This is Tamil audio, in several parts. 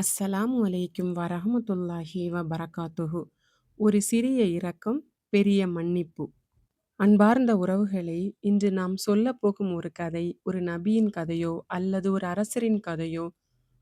அஸ்ஸலாமு அலைக்கும் வரஹ்மத்துல்லாஹி வபரகாத்துஹு. ஒரு சிறிய இரக்கம், பெரிய மன்னிப்பு. அன்பார்ந்த உறவுகளை இன்று நாம் சொல்லப் போகும் ஒரு கதை, ஒரு நபியின் கதையோ, அல்லது ஒரு அரசரின் கதையோ,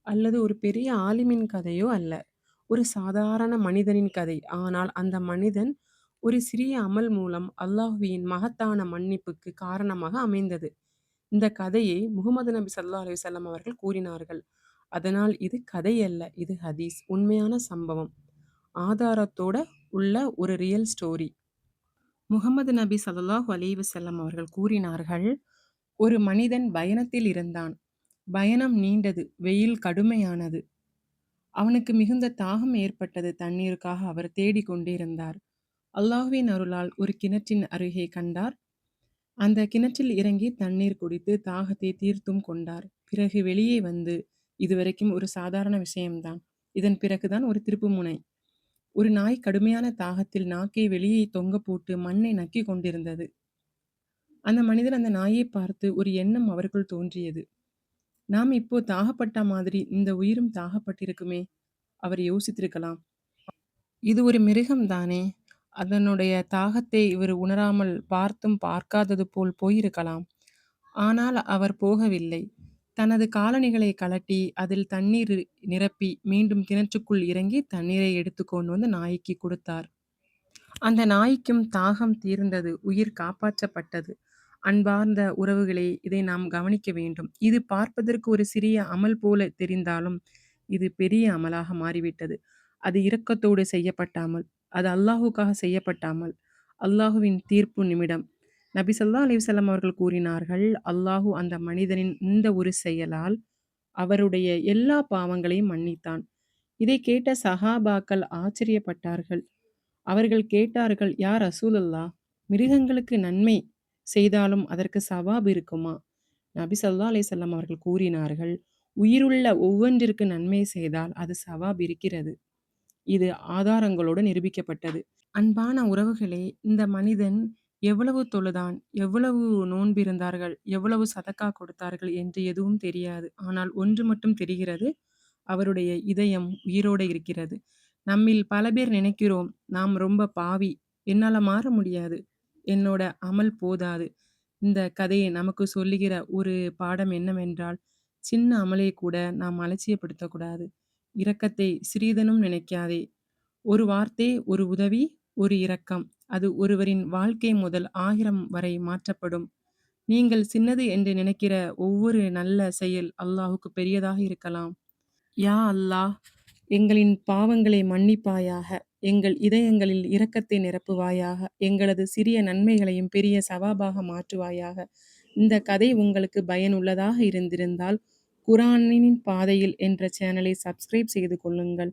அல்லது ஒரு பெரிய ஆலிமின் கதையோ அல்ல. ஒரு சாதாரண மனிதனின் கதை. ஆனால் அந்த மனிதன் ஒரு சிறிய அமல் மூலம் அல்லாஹ்வின் மகத்தான மன்னிப்புக்கு காரணமாக அமைந்தது. இந்த கதையை முகமது நபி சல்லா அலைஹி செல்லம் அவர்கள் கூறினார்கள். அதனால் இது கதை அல்ல, இது ஹதீஸ். உண்மையான சம்பவம். ஆதாரத்தோட உள்ள ஒரு ரியல் ஸ்டோரி. முகமது நபி ஸல்லல்லாஹு அலிவசல்லம் அவர்கள் கூறினார்கள், ஒரு மனிதன் பயணத்தில் இருந்தான். பயணம் நீண்டது. வெயில் கடுமையானது. அவனுக்கு மிகுந்த தாகம் ஏற்பட்டது. தண்ணீருக்காக அவர் தேடிக்கொண்டிருந்தார் அல்லாஹுவின் அல்லாஹ்வின் அருளால் ஒரு கிணற்றின் அருகே கண்டார். அந்த கிணற்றில் இறங்கி தண்ணீர் குடித்து தாகத்தை தீர்த்தும் கொண்டார். பிறகு வெளியே வந்து, இதுவரைக்கும் ஒரு சாதாரண விஷயம்தான். இதன் பிறகுதான் ஒரு திருப்புமுனை. ஒரு நாய் கடுமையான தாகத்தில் நாக்கை வெளியே தொங்க போட்டு மண்ணை நக்கி கொண்டிருந்தது. அந்த மனிதர் அந்த நாயை பார்த்து ஒரு எண்ணம் அவருக்குள் தோன்றியது. நாம் இப்போ தாகப்பட்டா மாதிரி இந்த உயிரும் தாகப்பட்டிருக்குமே! அவர் யோசித்திருக்கலாம். இது ஒரு மிருகம் தானே! அதனுடைய தாகத்தை இவர் உணராமல் பார்த்தும் பார்க்காதது போல் போயிருக்கலாம். ஆனால் அவர் போகவில்லை. தனது காலணிகளை கழட்டி, அதில் தண்ணீர் நிரப்பி, மீண்டும் கிணற்றுக்குள் இறங்கி தண்ணீரை எடுத்துக் கொண்டு வந்து நாய்க்கு கொடுத்தார். அந்த நாய்க்கும் தாகம் தீர்ந்தது. உயிர் காப்பாற்றப்பட்டது. அன்பார்ந்த உறவுகளே, இதை நாம் கவனிக்க வேண்டும். இது பார்ப்பதற்கு ஒரு சிறிய அமல் போல தெரிந்தாலும், இது பெரிய அமலாக மாறிவிட்டது. அது இரக்கத்தோடு செய்யப்பட்ட அமல். அது அல்லாஹ்வுக்காக செய்யப்பட்ட அமல். அல்லாஹ்வின் தீர்ப்பு நிமிடம். நபி சொல்லா அலிவசல்லம் அவர்கள் கூறினார்கள், அல்லாஹு அந்த மனிதனின் இந்த ஒரு செயலால் அவருடைய எல்லா பாவங்களையும் மன்னித்தான். இதை கேட்ட சஹாபாக்கள் ஆச்சரியப்பட்டார்கள். அவர்கள் கேட்டார்கள், யார் அசூலல்லா மிருகங்களுக்கு நன்மை செய்தாலும் அதற்கு சவாப் இருக்குமா? நபி சல்லா அலிசல்லாம் அவர்கள் கூறினார்கள், உயிருள்ள ஒவ்வொன்றிற்கு நன்மை செய்தால் அது சவாப் இருக்கிறது. இது ஆதாரங்களோடு நிரூபிக்கப்பட்டது. அன்பான உறவுகளே, இந்த மனிதன் எவ்வளவு தொழுதான், எவ்வளவு நோன்பிருந்தார்கள், எவ்வளவு சதக்கா கொடுத்தார்கள் என்று எதுவும் தெரியாது. ஆனால் ஒன்று மட்டும் தெரிகிறது, அவருடைய இதயம் உயிரோடு இருக்கிறது. நம்மில் பல பேர் நினைக்கிறோம், நாம் ரொம்ப பாவி, என்னால மாற முடியாது, என்னோட அமல் போதாது. இந்த கதை நமக்கு சொல்லுகிற ஒரு பாடம் என்னவென்றால், சின்ன அமலை கூட நாம் அலட்சியப்படுத்தக்கூடாது இரக்கத்தை சிறிதெனும் நினைக்காதே. ஒரு வார்த்தை, ஒரு உதவி, ஒரு இரக்கம். அது ஒருவரின் வாழ்க்கை முதல் ஆகிரம் வரை மாற்றப்படும். நீங்கள் சின்னது என்று நினைக்கிற ஒவ்வொரு நல்ல செயல் அல்லாஹுக்கு பெரியதாக இருக்கலாம். யா அல்லாஹ், எங்களின் பாவங்களை மன்னிப்பாயாக. எங்கள் இதயங்களில் இரக்கத்தை நிரப்புவாயாக. எங்களது சிறிய நன்மைகளையும் பெரிய சவாபாக மாற்றுவாயாக. இந்த கதை உங்களுக்கு பயனுள்ளதாக இருந்திருந்தால், குரானின் பாதையில் என்ற சேனலை சப்ஸ்கிரைப் செய்து கொள்ளுங்கள்.